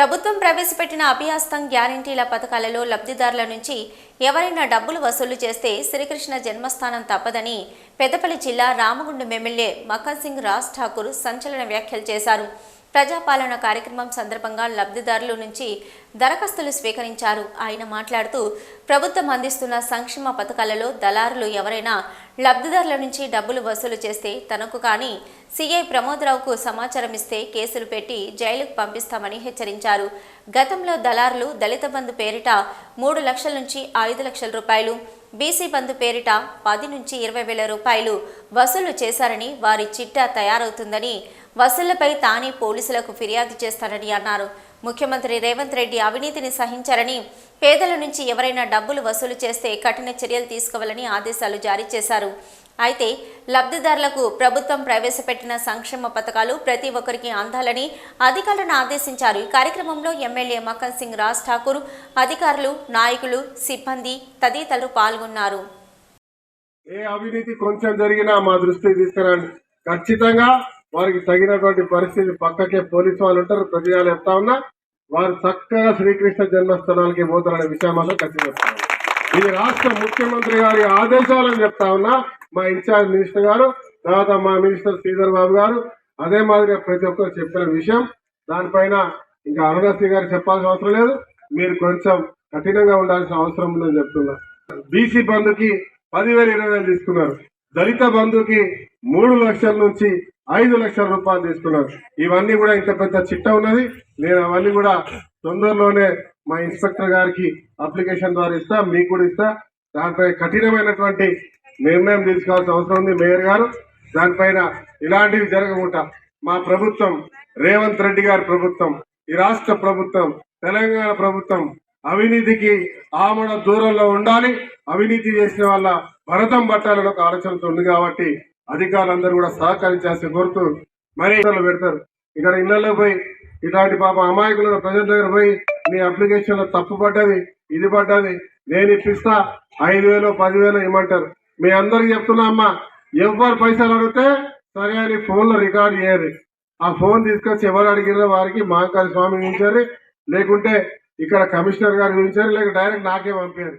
ప్రభుత్వం ప్రవేశపెట్టిన అభయాస్తం గ్యారంటీల పథకాలలో లబ్ధిదారుల నుంచి ఎవరైనా డబ్బులు వసూలు చేస్తే శ్రీకృష్ణ జన్మస్థానం తప్పదని పెద్దపల్లి జిల్లా రామగుండం ఎమ్మెల్యే మక్కన్ సింగ్ రాజ్ ఠాకూర్ సంచలన వ్యాఖ్యలు చేశారు. ప్రజాపాలన కార్యక్రమం సందర్భంగా లబ్ధిదారుల నుంచి దరఖాస్తులు స్వీకరించారు. ఆయన మాట్లాడుతూ ప్రభుత్వం అందిస్తున్న సంక్షేమ పథకాలలో దళారులు ఎవరైనా లబ్ధిదారుల నుంచి డబ్బులు వసూలు చేస్తే తనకు కానీ సీఐ ప్రమోదరావుకు సమాచారం ఇస్తే కేసులు పెట్టి జైలుకు పంపిస్తామని హెచ్చరించారు. గతంలో దళారులు దళిత బంధు పేరిట మూడు లక్షల నుంచి ఐదు లక్షల రూపాయలు బీసీ బంధు పేరిట పది నుంచి ఇరవై వేల రూపాయలు వసూలు చేశారని వారి చిట్టా తయారవుతుందని వసూళ్ళపై తానే పోలీసులకు ఫిర్యాదు చేస్తానని అన్నారు. ముఖ్యమంత్రి రేవంత్ రెడ్డి అవినీతిని సహించారని పేదల నుంచి ఎవరైనా డబ్బులు వసూలు చేస్తే కఠిన చర్యలు తీసుకోవాలని ఆదేశాలు జారీ చేశారు. అయితే లబ్ధిదారులకు ప్రభుత్వం ప్రవేశపెట్టిన సంక్షేమ పథకాలు ప్రతి ఒక్కరికి అందాలని అధికారులను ఆదేశించారు. ఈ కార్యక్రమంలో ఎమ్మెల్యే మక్కన్ సింగ్ రాజ్ ఠాకూర్ అధికారులు నాయకులు సిబ్బంది తదితరులు పాల్గొన్నారు. ఏ అవినీతి కొంచెం జరిగినా మా దృష్టికి తీసుకురండి. ఖచ్చితంగా వారికి తగినటువంటి పరిస్థితి పక్కకే పోలీసు వాళ్ళు ఉంటారు ప్రతి వాళ్ళు చెప్తా ఉన్నా వారు చక్కగా శ్రీకృష్ణ జన్మస్థలానికి పోతారనే విషయం మాత్రం ఖచ్చితంగా ఈ ఇది రాష్ట్ర ముఖ్యమంత్రి గారి ఆదేశాలని చెప్తా ఉన్నా మా ఇన్ఛార్జ్ మినిస్టర్ గారు తర్వాత మా మినిస్టర్ శ్రీధర్ బాబు గారు అదే మాదిరిగా ప్రతి ఒక్కరు చెప్పిన విషయం. దానిపైన ఇంకా అరుణశ్రీ గారు చెప్పాల్సిన అవసరం లేదు. మీరు కొంచెం కఠినంగా ఉండాల్సిన అవసరం ఉందని చెప్తున్నా. బీసీ బంధుకి పదివేలు ఇరవై వేలు తీసుకున్నారు. దళిత బంధుకి మూడు లక్షల నుంచి ఐదు లక్షల రూపాయలు తీసుకున్నారు. ఇవన్నీ కూడా ఇంత పెద్ద చిట్ట ఉన్నది. నేను అవన్నీ కూడా తొందరలోనే మా ఇన్స్పెక్టర్ గారికి అప్లికేషన్ ద్వారా ఇస్తా మీకు కూడా ఇస్తా. దానిపై కఠినమైనటువంటి నిర్ణయం తీసుకోవాల్సిన అవసరం ఉంది మేయర్ గారు. దానిపైన ఇలాంటివి జరగకుండా మా ప్రభుత్వం రేవంత్ రెడ్డి గారి ప్రభుత్వం ఈ రాష్ట్ర ప్రభుత్వం తెలంగాణ ప్రభుత్వం అవినీతికి ఆమడ దూరంలో ఉండాలి. అవినీతి చేసిన వాళ్ళ భరతం పట్టాలని ఒక ఆలోచనతో ఉంది కాబట్టి అధికారులందరూ కూడా సహకరించాల్సి కోరుతూ మరి పెడతారు. ఇక్కడ ఇళ్ళలో పోయి ఇలాంటి పాప అమాయకులను ప్రజల దగ్గర పోయి నీ అప్లికేషన్లో తప్పు పడ్డది ఇది పడ్డది నేను ఇప్పిస్తా ఐదు వేలు పదివేలు ఇమ్మంటారు. మీ అందరికి చెప్తున్నా అమ్మా ఎవరు పైసలు అడిగితే సరే అని ఫోన్లో రికార్డ్ చేయరు. ఆ ఫోన్ తీసుకొచ్చి ఎవరు అడిగిన వారికి మహాకాళి స్వామి ఉంచారు లేకుంటే ఇక్కడ కమిషనర్ గారు ఉంచారు లేక డైరెక్ట్ నాకే పంపారు.